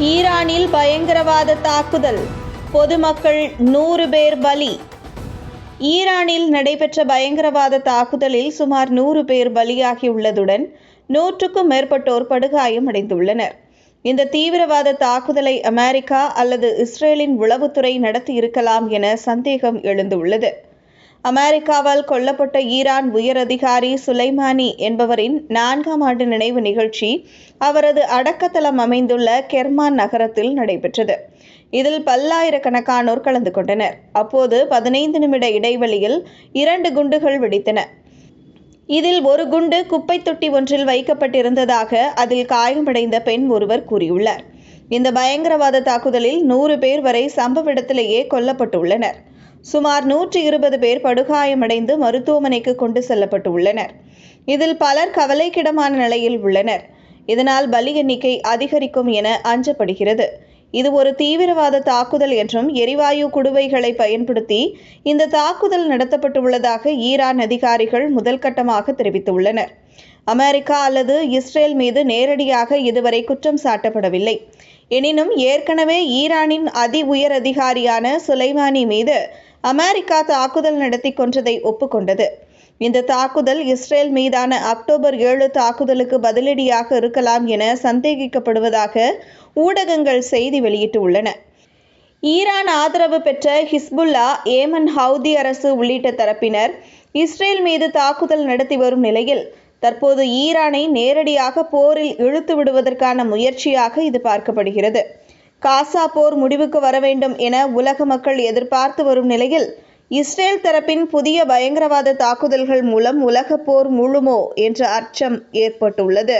ஈரானில் பயங்கரவாத தாக்குதல். பொதுமக்கள் நூறு பேர் பலி. ஈரானில் நடைபெற்ற பயங்கரவாத தாக்குதலில் சுமார் நூறு பேர் பலியாகியுள்ளதுடன் நூற்றுக்கும் மேற்பட்டோர் படுகாயமடைந்துள்ளனர் இந்த தீவிரவாத தாக்குதலை அமெரிக்கா அல்லது இஸ்ரேலின் உளவுத்துறை நடத்தியிருக்கலாம் என சந்தேகம் எழுந்துள்ளது. அமெரிக்காவால் கொல்லப்பட்ட ஈரான் உயரதிகாரி சுலைமானி என்பவரின் நான்காம் ஆண்டு நினைவு நிகழ்ச்சி அவரது அடக்கத்தலம் அமைந்துள்ள கெர்மான் நகரத்தில் நடைபெற்றது. இதில் பல்லாயிரக்கணக்கானோர் கலந்து கொண்டனர். அப்போது பதினைந்து நிமிட இடைவெளியில் இரண்டு குண்டுகள் வெடித்தன. இதில் ஒரு குண்டு குப்பை தொட்டி ஒன்றில் வைக்கப்பட்டிருந்ததாக அதில் காயமடைந்த பெண் ஒருவர் கூறியுள்ளார். இந்த பயங்கரவாத தாக்குதலில் நூறு பேர் வரை சம்பவ இடத்திலேயே கொல்லப்பட்டுள்ளனர். சுமார் நூற்றி இருபது பேர் படுகாயமடைந்து மருத்துவமனைக்கு கொண்டு செல்லப்பட்டு உள்ளனர் இதில் பலர் கவலைக்கிடமான நிலையில் உள்ளனர். இதனால் பலி எண்ணிக்கை அதிகரிக்கும் என அஞ்சப்படுகிறது. இது ஒரு தீவிரவாத தாக்குதல் என்றும் எரிவாயு குடுவைகளை பயன்படுத்தி இந்த தாக்குதல் நடத்தப்பட்டுள்ளதாக ஈரான் அதிகாரிகள் முதல் கட்டமாக தெரிவித்துள்ளனர். அமெரிக்கா அல்லது இஸ்ரேல் மீது நேரடியாக இதுவரை குற்றம் சாட்டப்படவில்லை. எனினும் ஏற்கனவே ஈரானின் அதி உயர் அதிகாரியான சுலைமானி மீது அமெரிக்கா தாக்குதல் நடத்தி கொன்றதை ஒப்புக்கொண்டது. இந்த தாக்குதல் இஸ்ரேல் மீதான அக்டோபர் ஏழு தாக்குதலுக்கு பதிலடியாக இருக்கலாம் என சந்தேகிக்கப்படுவதாக ஊடகங்கள் செய்தி வெளியிட்டுள்ளன. ஈரான் ஆதரவு பெற்ற ஹிஸ்புல்லா ஏமன் ஹவுதி அரசு உள்ளிட்ட தரப்பினர் இஸ்ரேல் மீது தாக்குதல் நடத்தி வரும் நிலையில் தற்போது ஈரானை நேரடியாக போரில் இழுத்து விடுவதற்கான முயற்சியாக இது பார்க்கப்படுகிறது. காசா போர் முடிவுக்கு வர வேண்டும் என உலக மக்கள் எதிர்பார்த்து வரும் நிலையில் இஸ்ரேல் தரப்பின் புதிய பயங்கரவாத தாக்குதல்கள் மூலம் உலக போர் முழுமோ என்ற அச்சம் ஏற்பட்டுள்ளது.